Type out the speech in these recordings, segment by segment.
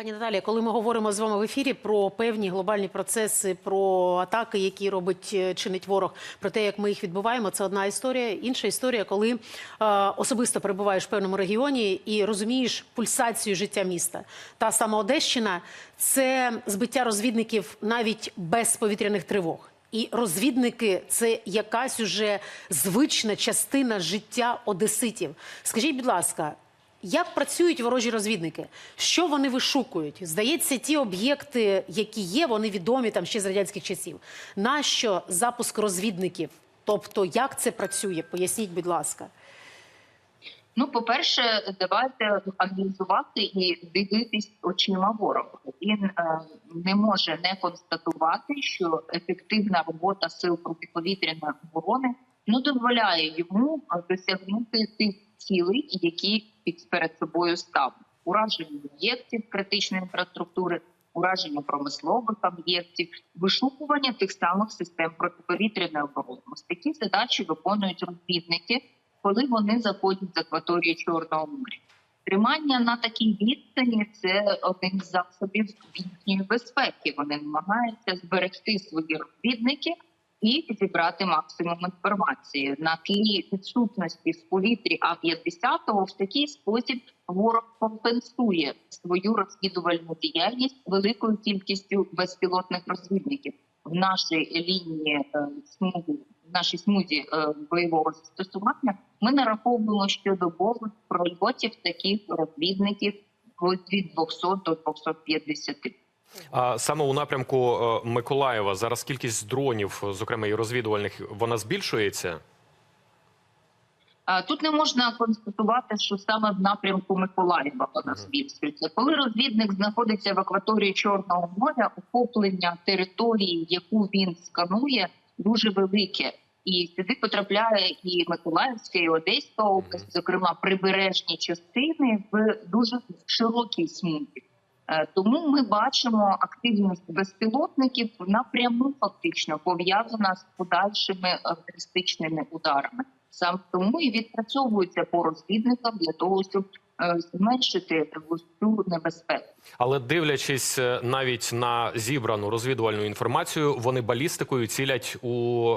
Пані Наталія, коли ми говоримо з вами в ефірі про певні глобальні процеси, про атаки, які робить е, чинить ворог, про те, як ми їх відбуваємо, це одна історія. Інша історія, коли е, особисто перебуваєш в певному регіоні і розумієш пульсацію життя міста. Та сама Одещина це збиття розвідників навіть без повітряних тривог. І розвідники це якась уже звична частина життя одеситів. Скажіть, будь ласка. Як працюють ворожі розвідники? Що вони вишукують? Здається, ті об'єкти, які є, вони відомі там ще з радянських часів. Нащо запуск розвідників? Тобто, як це працює? Поясніть, будь ласка. Ну, по-перше, давайте аналізувати і дивитись очима ворога. Він е, не може не констатувати, що ефективна робота сил протиповітряної оборони не дозволяє йому е, досягнути тих цілей, які під перед собою став ураження об'єктів критичної інфраструктури, ураження промислових об'єктів, вишукування тих самих систем протиповітряної оборони. Такі задачі виконують розвідники, коли вони заходять з акваторії Чорного моря. Тримання на такій відстані це один з засобів їхньої безпеки. Вони намагаються зберегти свої розвідники і зібрати максимум інформації на тлі відсутності в повітрі А 50 в такий спосіб ворог компенсує свою розвідувальну діяльність великою кількістю безпілотних розвідників в нашій лінії е, смуги. Нашій смузі е, бойового застосування ми нараховуємо щодобово прольотів таких розвідників від 200 до 250. А саме у напрямку е, Миколаєва зараз кількість дронів, зокрема і розвідувальних, вона збільшується. Тут не можна констатувати, що саме в напрямку Миколаєва вона збільшується. Коли розвідник знаходиться в акваторії Чорного моря, охоплення території, яку він сканує, дуже велике. І сюди потрапляє і Миколаївська, і Одеська область, зокрема прибережні частини в дуже широкій смузі. Е, Тому ми бачимо активність безпілотників напряму фактично пов'язана з подальшими е, ударами. Саме тому і відпрацьовується по розвідникам для того, щоб е, зменшити цю небезпеку. Але дивлячись навіть на зібрану розвідувальну інформацію, вони балістикою цілять у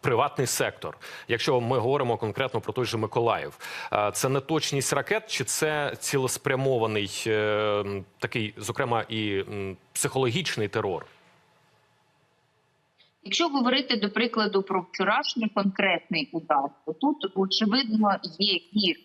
приватний сектор. Якщо ми говоримо конкретно про той же Миколаїв, Е, це не точність ракет, чи це цілеспрямований е, такий, зокрема, і психологічний терор? Якщо говорити до прикладу про вчорашній конкретний удар, то тут очевидно є і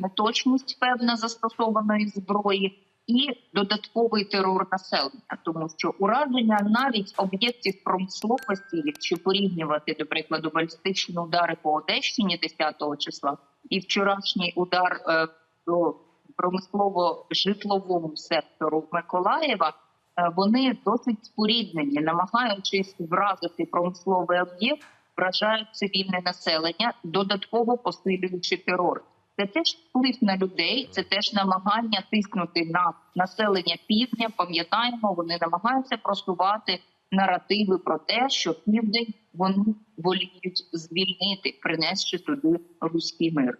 неточність певна застосованої зброї, і додатковий терор населення, тому що ураження навіть об'єктів промисловості, якщо порівнювати до прикладу балістичні удари по Одещині 10 числа, і вчорашній удар е, до промислово-житловому сектору Миколаєва. Е, вони досить споріднені, намагаючись вразити промисловий об'єкт, вражають цивільне населення, додатково посилюючи терор. Це теж вплив на людей, це теж намагання тиснути на населення півдня. Пам'ятаємо, вони намагаються просувати наративи про те, що південь вони воліють звільнити, принесши туди руський мир.